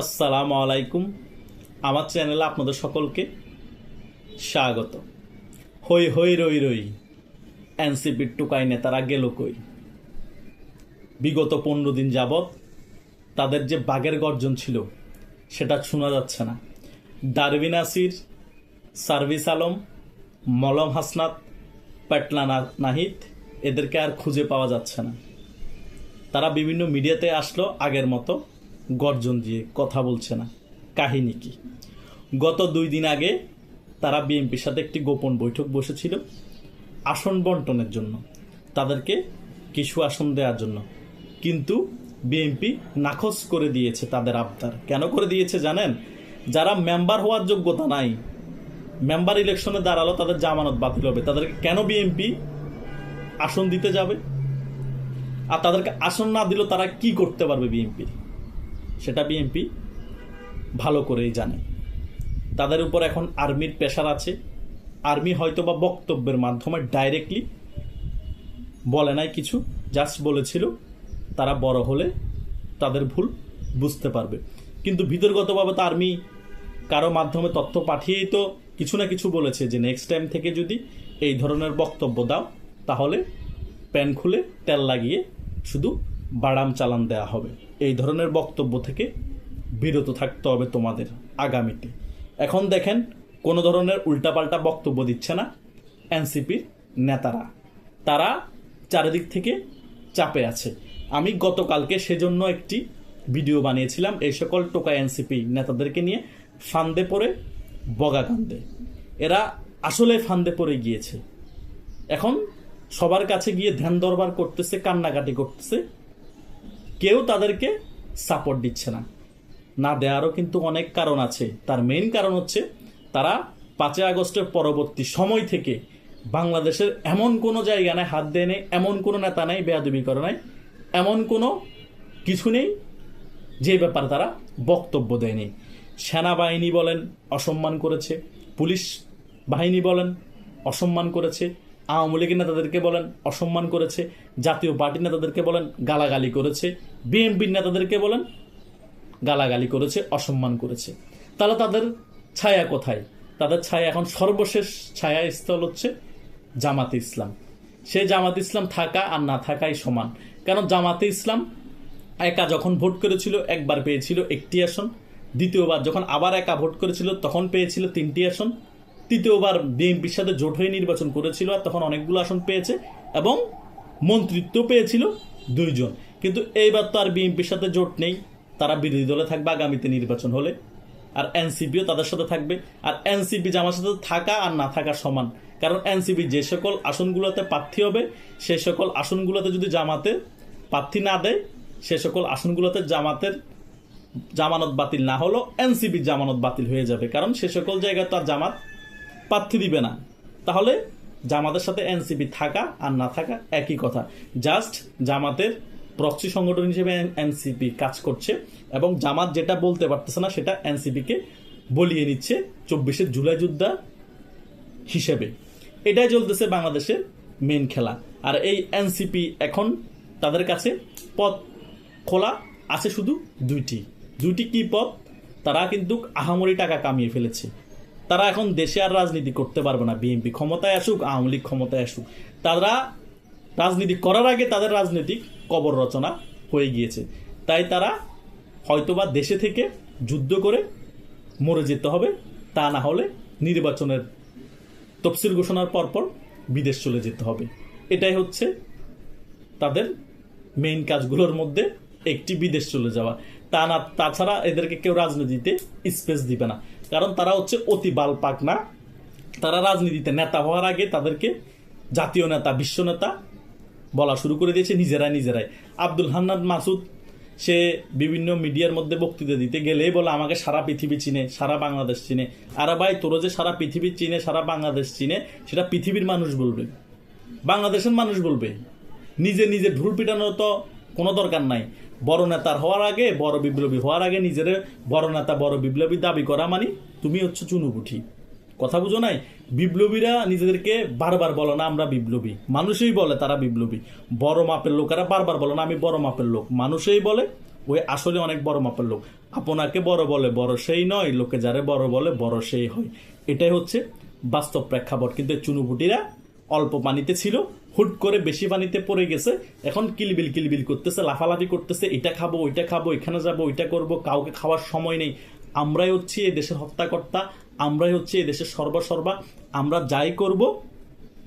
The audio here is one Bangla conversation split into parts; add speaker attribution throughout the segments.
Speaker 1: আসসালামু আলাইকুম। আমার চ্যানেলে আপনাদের সকলকে স্বাগত। হই হই, রই রই, এনসিপির টুকাই নেতারা গেল কই? বিগত পনেরো দিন যাবৎ তাদের যে বাঘের গর্জন ছিল, সেটা শোনা যাচ্ছে না। ডারবিন আসির, সার্ভিস আলম, মলম হাসনাত, পেটলা নাহিদ, এদেরকে আর খুঁজে পাওয়া যাচ্ছে না। তারা বিভিন্ন মিডিয়াতে আসলো আগের মতো। গর্জন দিয়ে কথা বলছে না। কাহিনী কি? গত দুই দিন আগে তারা বিএনপির সাথে একটি গোপন বৈঠক বসেছিল আসন বন্টনের জন্য, তাদেরকে কিছু আসন দেওয়ার জন্য। কিন্তু বিএনপি নাকচ করে দিয়েছে তাদের আবদার। কেন করে দিয়েছে জানেন? যারা মেম্বার হওয়ার যোগ্যতা নাই, মেম্বার ইলেকশনে দাঁড়াল, তাদের জামানত বাতিল হবে। তাদেরকে কেন বিএনপি আসন দিতে যাবে? আর তাদেরকে আসন না দিলেও তারা কি করতে পারবে বিএনপি? সেটা বিএনপি ভালো করেই জানে। তাদের উপর এখন আর্মির প্রেশার আছে। আর্মি হয়তো বা বক্তব্যের মাধ্যমে ডাইরেক্টলি বলে নাই কিছু জাস্ট বলেছিল, তারা বড় হলে তাদের ভুল বুঝতে পারবে। কিন্তু ভিতরগতভাবে তো আর্মি কারও মাধ্যমে তথ্য পাঠিয়েই তো কিছু না কিছু বলেছে যে নেক্সট টাইম থেকে যদি এই ধরনের বক্তব্য দাও, তাহলে প্যান খুলে তেল লাগিয়ে শুধু বাড়াম চালান দেওয়া হবে। এই ধরনের বক্তব্য থেকে বিরত থাকতে হবে তোমাদের আগামীতে। এখন দেখেন, কোনো ধরনের উল্টাপাল্টা বক্তব্য দিচ্ছে না এনসিপির নেতারা। তারা চারিদিক থেকে চাপে আছে। আমি গতকালকে সেজন্য একটি ভিডিও বানিয়েছিলাম, এই সকল টোকা এনসিপি নেতাদেরকে নিয়ে ফান্দে পড়ে, বগা কান্দে। এরা আসলে ফান্দে পড়ে গিয়েছে। এখন সবার কাছে গিয়ে ধ্যান দরবার করতেছে, কান্নাকাটি করতেছে কেউ তাদেরকে সাপোর্ট দিচ্ছে না। না দেওয়ারও কিন্তু অনেক কারণ আছে। তার মেইন কারণ হচ্ছে, তারা পাঁচই আগস্টের পরবর্তী সময় থেকে বাংলাদেশের এমন কোনো জায়গা নেই, হাত দেয় নেই, এমন কোনো নেতা নেই, বেয়াদবি করে নাই, এমন কোনো কিছু নেই যে ব্যাপারে তারা বক্তব্য দেয়নি সেনাবাহিনী বলেন, অসম্মান করেছে, পুলিশ বাহিনী বলেন, অসম্মান করেছে আওয়ামী লীগের নেতাদেরকে বলেন, অসম্মান করেছে। জাতীয় পার্টির নেতাদেরকে বলেন, গালাগালি করেছে। বিএনপির নেতাদেরকে বলেন, গালাগালি করেছে, অসম্মান করেছে। তাহলে তাদের ছায়া কোথায়? তাদের ছায়া এখন সর্বশেষ ছায়া স্থল হচ্ছে জামাতে ইসলাম। সে জামাতে ইসলাম থাকা আর না থাকাই সমান। কারণ জামাতে ইসলাম একা যখন ভোট করেছিল, একবার পেয়েছিল একটি আসন। দ্বিতীয়বার যখন আবার একা ভোট করেছিল, তখন পেয়েছিল তিনটি আসন। তৃতীয়বার বিএনপির সাথে জোট হয়ে নির্বাচন করেছিল আর তখন অনেকগুলো আসন পেয়েছে এবং মন্ত্রিত্ব পেয়েছিল দুইজন। কিন্তু এইবার তো আর বিএনপির সাথে জোট নেই। তারা বিরোধী দলে থাকবে, আগামীতে নির্বাচন হলে। আর এনসিপিও তাদের সাথে থাকবে। আর এনসিপি জামার সাথে থাকা আর না থাকা সমান। কারণ এনসিপি যে সকল আসনগুলোতে প্রার্থী হবে সেই সকল আসনগুলোতে যদি জামাতে প্রার্থী না দেয়, সে সকল আসনগুলোতে জামাতের জামানত বাতিল না হলো এনসিপি জামানত বাতিল হয়ে যাবে। কারণ সে সকল জায়গায় তো আর জামাত প্রার্থী দিবে না। তাহলে জামাতের সাথে এনসিপি থাকা আর না থাকা একই কথা। জাস্ট জামাতের প্রক্সি সংগঠন হিসেবে এনসিপি কাজ করছে এবং জামাত যেটা বলতে পারতেছে না, সেটা এনসিপিকে বলিয়ে নিচ্ছে চব্বিশে জুলাই যোদ্ধা হিসেবে। এটাই চলতেছে বাংলাদেশের মেন খেলা। আর এই এনসিপি এখন তাদের কাছে পথ খোলা আছে শুধু দুইটি। দুইটি কি পথ? তারা কিন্তু আহামরি টাকা কামিয়ে ফেলেছে। তারা এখন দেশে আর রাজনীতি করতে পারবে না, বিএনপি ক্ষমতায় আসুক, আওয়ামী লীগ ক্ষমতায় আসুক। তারা রাজনীতি করার আগে তাদের রাজনৈতিক কবর রচনা হয়ে গিয়েছে। তাই তারা হয়তোবা দেশে থেকে যুদ্ধ করে মরে যেতে হবে, তা না হলে নির্বাচনের তফসিল ঘোষণার পরপর বিদেশ চলে যেতে হবে। এটাই হচ্ছে তাদের মেইন কাজগুলোর মধ্যে একটি বিদেশ চলে যাওয়া। তা না, তাছাড়া এদেরকে কেউ রাজনীতিতে স্পেস দিবে না। কারণ তারা হচ্ছে অতি বাল পাক না। তারা রাজনীতিতে নেতা হওয়ার আগে তাদেরকে জাতীয় নেতা, বিশ্ব নেতা বলা শুরু করে দিয়েছে নিজেরাই নিজেরাই। আব্দুল হান্নান মাসুদ, সে বিভিন্ন মিডিয়ার মধ্যে বক্তৃতা দিতে গেলেই বলে, আমাকে সারা পৃথিবী চিনে, সারা বাংলাদেশ চিনে। আর ভাই তোর যে সারা পৃথিবী চিনে, সারা বাংলাদেশ চিনে, সেটা পৃথিবীর মানুষ বলবে। বাংলাদেশের মানুষ বলবে। নিজে নিজে ঢুল পিটানোর তো কোনো দরকার নাই। বড় নেতার হওয়ার আগে, বড় বিপ্লবী হওয়ার আগে নিজের বড় নেতা, বড় বিপ্লবী দাবি করা মানে তুমি হচ্ছে চুনুপুঠি কথা বুঝো নাই? বিপ্লবীরা নিজেদেরকে বারবার বলো না, আমরা বিপ্লবী। মানুষই বলে তারা বিপ্লবী। বড় মাপের লোকেরা বারবার বলো না, আমি বড় মাপের লোক। মানুষই বলে, ওই আসলে অনেক বড় মাপের লোক। আপনাকে বড় বলে, বড় সেই নয়। লোকে যারে বড় বলে, বড় সেই হয়। এটাই হচ্ছে বাস্তব প্রেক্ষাপট। কিন্তু চুনুপুটিরা অল্প পানিতে ছিল হুট করে বেশি পানিতে পড়ে গেছে, এখন কিলবিল কিলবিল করতেছে, লাফালাফি করতেছে, এটা খাব, ওইটা খাব, এখানে যাব, ওইটা করব, কাউকে খাওয়ার সময় নেই। আমরাই হচ্ছি এই দেশের হত্যাকর্তা, আমরাই হচ্ছে এই দেশের সর্বসর্বা, আমরা যাই করব,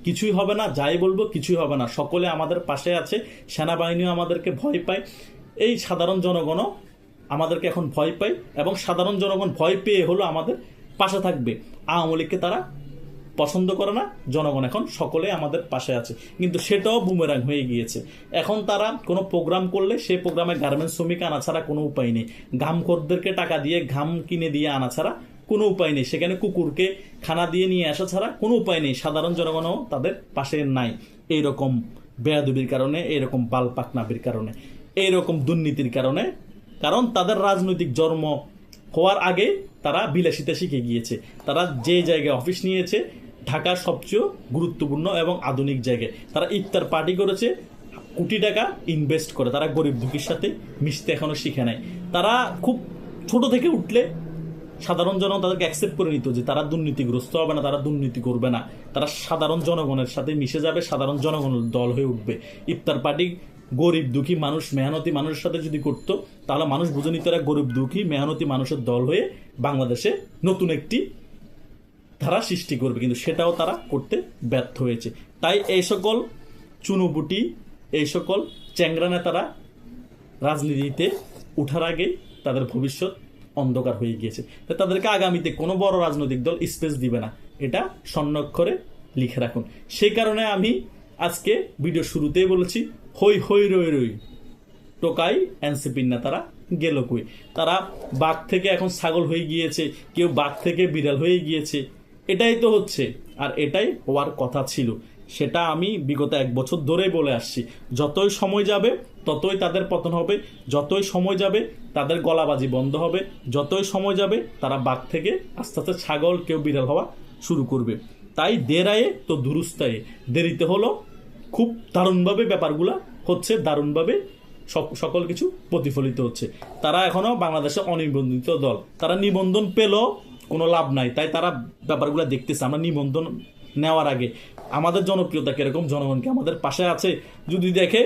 Speaker 1: কিছুই হবে না, যাই বলব, কিছুই হবে না। সকলে আমাদের পাশে আছে, সেনাবাহিনীও আমাদেরকে ভয় পায়। এই সাধারণ জনগণও আমাদেরকে এখন ভয় পায় এবং সাধারণ জনগণ ভয় পেয়ে হলো আমাদের পাশে থাকবে। আওয়ামী লীগকে তারা পছন্দ করে না, জনগণ এখন সকলে আমাদের পাশে আছে। কিন্তু সেটাও বুমেরাং হয়ে গিয়েছে। এখন তারা কোনো প্রোগ্রাম করলে সেই প্রোগ্রামে গার্মেন্টস শ্রমিক আনা ছাড়া কোনো উপায় নেই। ঘামখোরদেরকে টাকা দিয়ে ঘাম কিনে দিয়ে আনা ছাড়া কোনো উপায় নেই। সেখানে কুকুরকে খানা দিয়ে নিয়ে আসা ছাড়া কোনো উপায় নেই। সাধারণ জনগণও তাদের পাশে নাই। এইরকম বেয়াদবির কারণে, এইরকম বাল পাকনাবির কারণে, এইরকম দুর্নীতির কারণে। কারণ তাদের রাজনৈতিক জন্ম হওয়ার আগে তারা বিলাসিতা শিখে গিয়েছে। তারা যে জায়গায় অফিস নিয়েছে ঢাকার সবচেয়ে গুরুত্বপূর্ণ এবং আধুনিক জায়গায় তারা ইফতার পার্টি করেছে, কোটি টাকা ইনভেস্ট করে। তারা গরিব দুঃখীর সাথে মিশতে এখনও শিখে নাই। তারা খুব ছোট থেকে উঠলে সাধারণ জনগণ তাদেরকে অ্যাকসেপ্ট করে নিত যে তারা দুর্নীতিগ্রস্ত হবে না, তারা দুর্নীতি করবে না। তারা সাধারণ জনগণের সাথে মিশে যাবে, সাধারণ জনগণের দল হয়ে উঠবে। ইফতার পার্টি গরিব দুঃখী মানুষ, মেহনতি মানুষের সাথে যদি করতো, তাহলে মানুষ বুঝে নিত গরিব দুঃখী, মেহনতি মানুষের দল হয়ে বাংলাদেশে নতুন একটি ধারা সৃষ্টি করবে, কিন্তু সেটাও তারা করতে ব্যর্থ হয়েছে। তাই এই সকল চুনুপুটি এই সকল চ্যাংরা নেতারা রাজনীতিতে উঠার আগেই তাদের ভবিষ্যৎ অন্ধকার হয়ে গিয়েছে। তাদেরকে আগামীতে কোনো বড় রাজনৈতিক দল স্পেস দিবে না। এটা স্বর্ণাক্ষরে লিখে রাখুন। সেই কারণে আমি আজকে ভিডিও শুরুতেই বলেছি, হই হই, রই রই। টোকাই এনসিপির নেতারা গেল কই? তারা বাঘ থেকে এখন ছাগল হয়ে গিয়েছে, কেউ বাঘ থেকে বিড়াল হয়ে গিয়েছে। এটাই তো হচ্ছে। আর এটাই হওয়ার কথা ছিল। সেটা আমি বিগত এক বছর ধরেই বলে আসছি। যতই সময় যাবে, ততই তাদের পতন হবে। যতই সময় যাবে, তাদের গলাবাজি বন্ধ হবে। যতই সময় যাবে, তারা বাঘ থেকে আস্তে আস্তে ছাগল কেউ বিড়াল হওয়া শুরু করবে। তাই দেরায়ে তো দুরুস্তায়ে। দেরিতে হলো খুব দারুণভাবে ব্যাপারগুলো হচ্ছে, দারুণভাবে সকল কিছু প্রতিফলিত হচ্ছে। তারা এখনও বাংলাদেশে অনিবন্ধিত দল। তারা নিবন্ধন পেল কোনো লাভ নাই। তাই তারা ব্যাপারগুলো দেখতেছে। আমরা নিবন্ধন নেওয়ার আগে আমাদের জনপ্রিয়তা কীরকম? জনগণকে আমাদের পাশে আছে? যদি দেখে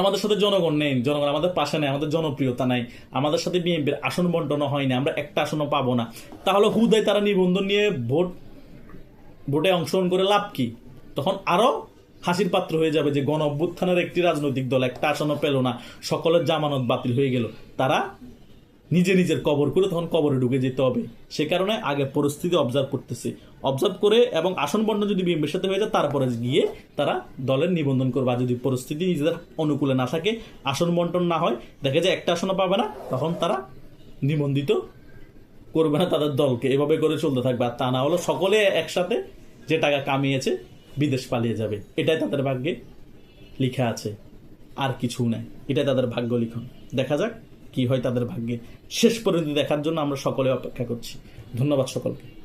Speaker 1: আমাদের সাথে জনগণ নেই, জনগণ আমাদের পাশে নেই, আমাদের জনপ্রিয়তা নাই, আমাদের সাথে বিএনপির আসন বন্টন হয়নি আমরা একটা আসনও পাবো না, তাহলে হুদায় তারা নিবন্ধন নিয়ে ভোট? ভোটে অংশগ্রহণ করে লাভ কি? তখন আরও হাসির পাত্র হয়ে যাবে যে গণ অভ্যুত্থানের একটি রাজনৈতিক দল একটা আসনও পেল না, সকলের জামানত বাতিল হয়ে গেল। তারা নিজে নিজের কবর করে তখন কবরে ঢুকে যেতে হবে। সে কারণে আগে পরিস্থিতি অবজার্ভ করতেছে। অবজার্ভ করে এবং আসন বন্টন যদি বিএনপির সাথে হয়ে যায়, তারপরে গিয়ে তারা দলের নিবন্ধন করবে। আর যদি পরিস্থিতি নিজেদের অনুকূলে না থাকে, আসন বন্টন না হয়, দেখে যে একটা আসনও পাবে না, তখন তারা নিবন্ধিত করবে না তাদের দলকে। এভাবে করে চলতে থাকবে। আর তা না হলো সকলে একসাথে যে টাকা কামিয়েছে, বিদেশ পালিয়ে যাবে। এটাই তাদের ভাগ্যে লিখা আছে। আর কিছু নাই। এটাই তাদের ভাগ্য লিখন। দেখা যাক কি হয় তাদের ভাগ্যে? শেষ পরিণতি দেখার জন্য আমরা সকলে অপেক্ষা করছি। ধন্যবাদ সকলকে।